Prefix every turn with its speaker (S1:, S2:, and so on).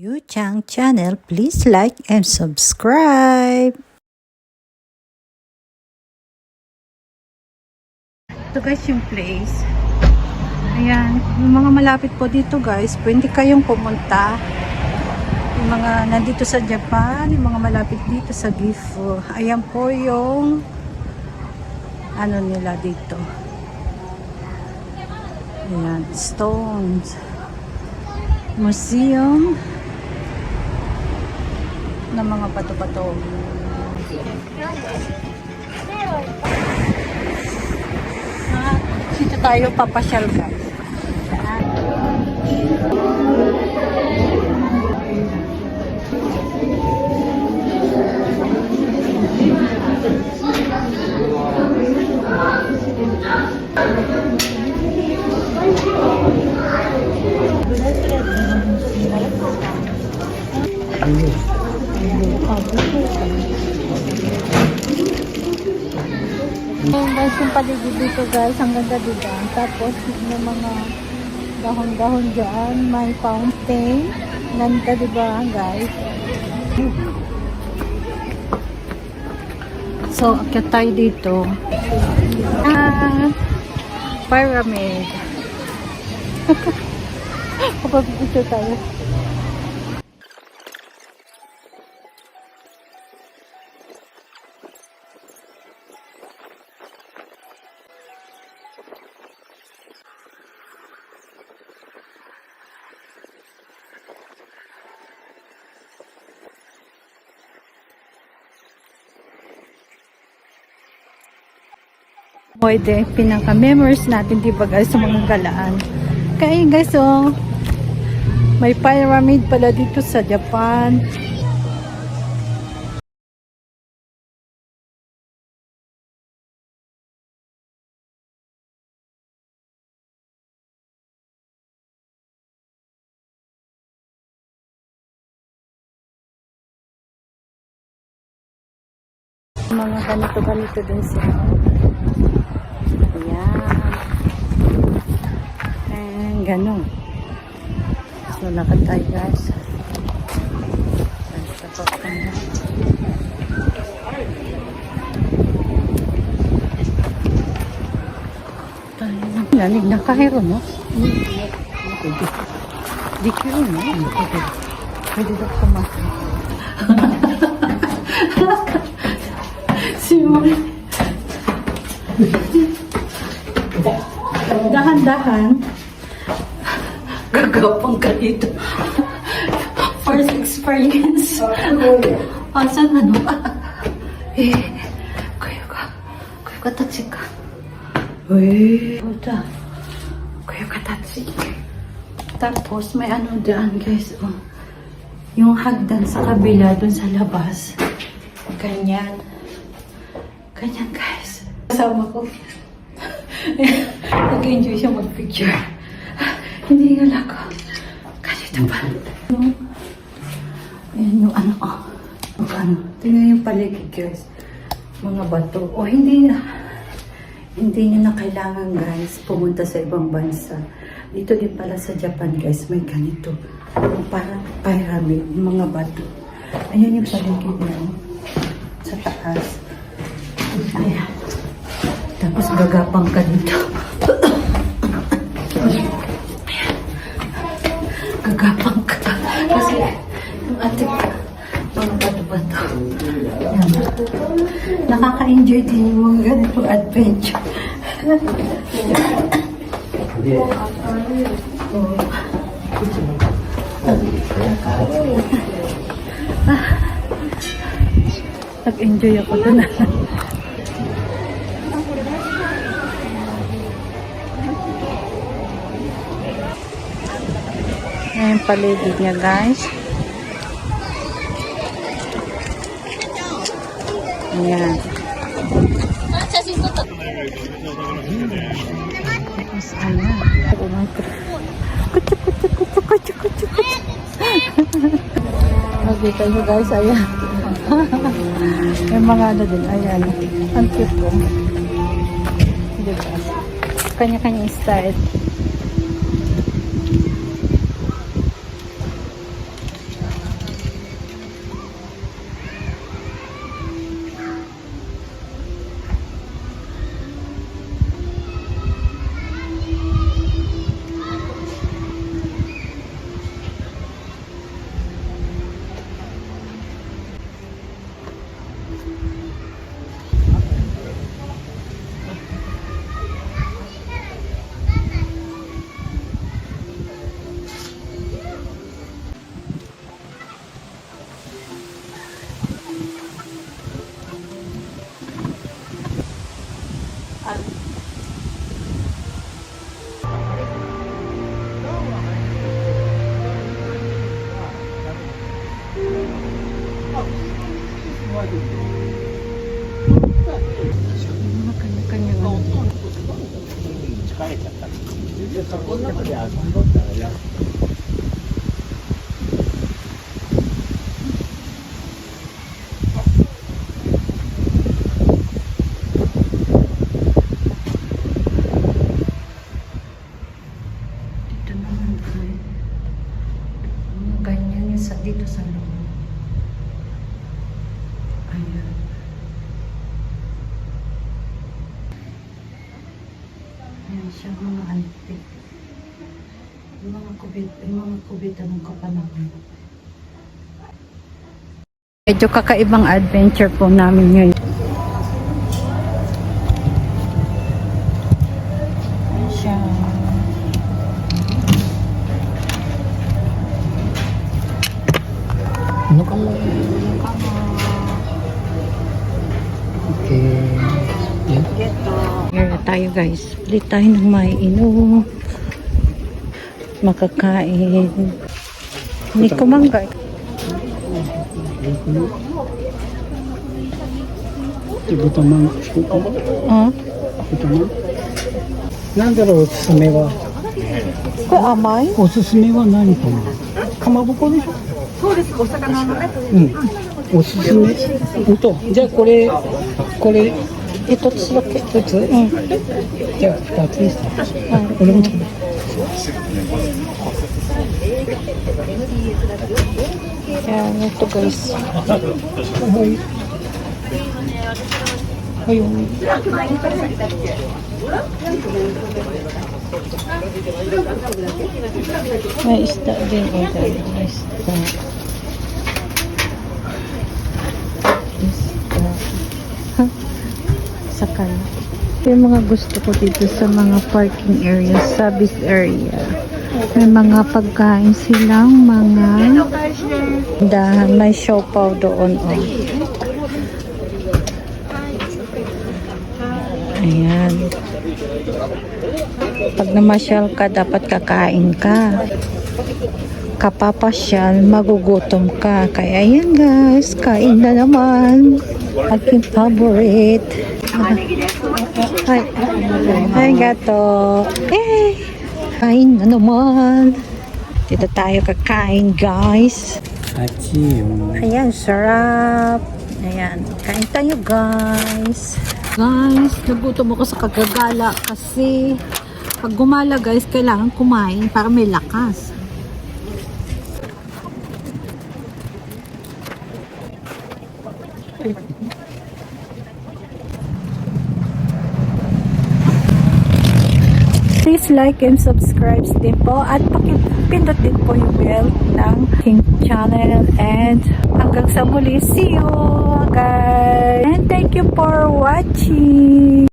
S1: Yu Chang channel, please like and subscribe. Ito guys yung place. Ayan, yung mga malapit po dito guys, pwede kayong pumunta. Yung mga nandito sa Japan, yung mga malapit dito sa Gifu. Ayan po yung ano nila dito. Ayan, stones. Museum ng mga pato-pato. Dito tayo papasyal guys. Paligid dito guys, ang ganda dito. Tapos yung mga dahon-dahon dyan, may fountain. Ganda diba guys? So, akyat tayo dito. Ah, pyramid. Kapag-picture tayo. Pwede, pinaka-memories natin, di ba guys, sa mga galaan. Kaya guys, oh, may pyramid pala dito sa Japan. Mga ganito-ganito din sila. Ayan. Ganun. So, lakad tayo guys. Papunta. Tayo na. Lalig na kahiro, no? Pwede. Di kayo, no? Pwede. Pwede daw kumakas. si Mami. Dahan-dahan. Gagapang ka dito. First experience. Asan ano ka? Eh, kayo ka. Kayo ka tatsi ka. Uy, puta. Kayo ka tatsi. Tapos may ano dyan guys. Oh. Yung hagdan sa kabila dun sa labas. Ganyan. Ganyan guys. Kasama ko. Nag-enjoy siya mag-picture. Hindi nga ako. Ganito pa. Yung, yan yung ano, oh. Ano. Tingnan yung paligid guys. Mga bato. O hindi na. Hindi nyo na kailangan guys pumunta sa ibang bansa. Dito din pala sa Japan guys, may ganito. Parang pyramid, mga bato. Ayan yung paligid niya. oh. Sa taas. Ayan. Tapos gagapang ka dito. Ayan. Gagapang ka. Kasi yung ating mga bato-bato. Nakaka-enjoy din yung mga ganitong adventure. Nag-enjoy ako doon. Ayan paligid niya guys. Ayan. Tapos ayan. Kuchu, kuchu, kuchu, kuchu, kuchu, kuchu. Nakita nyo guys, ayan. yung mga ano din, ayan. Ang cute ko. Diba? Kanya-kanya style. Mga Ayan. Siya mga antik. Yung mga kubit, yung mga kubitan ng kapanahon. Medyo kakaibang adventure po namin ngayon. Here na tayo guys. Bili tayo ng maiinom. Makakain. Hindi ko mangga.
S2: 豚まん、豚
S1: Ah?
S2: まん。なんだろう、おすすめは。
S1: Ko amay?
S2: おすすめは何かなかまぼこでしょそうです、お魚のね。うん。おすすめ？とじゃあこれこれ
S1: え一つだけ
S2: 一つ、うん、じゃあつです、はい、俺も食べじ
S1: ゃあい
S2: っす。はい。
S1: はい。はい。ござい。まし Yung mga gusto ko dito sa mga parking area, service area. May mga pagkain silang mga dahan. May siopaw doon. Oh. Ayan. Pag namasyal ka, dapat kakain ka. Kapapasyal, magugutom ka. Kaya yan guys, kain na naman. Aking favorite. Ay, ay gato. Eh, kain na naman. Dito tayo kakain guys.
S2: あっちよ。
S1: Ayan, sarap. Ayan, kain tayo guys. Guys, nagutom ako sa kagagala kasi pag gumala guys, kailangan kumain para may lakas. Please like and subscribe din po at pakipindot din po yung bell ng King Channel and hanggang sa muli, see you guys! And thank you for watching!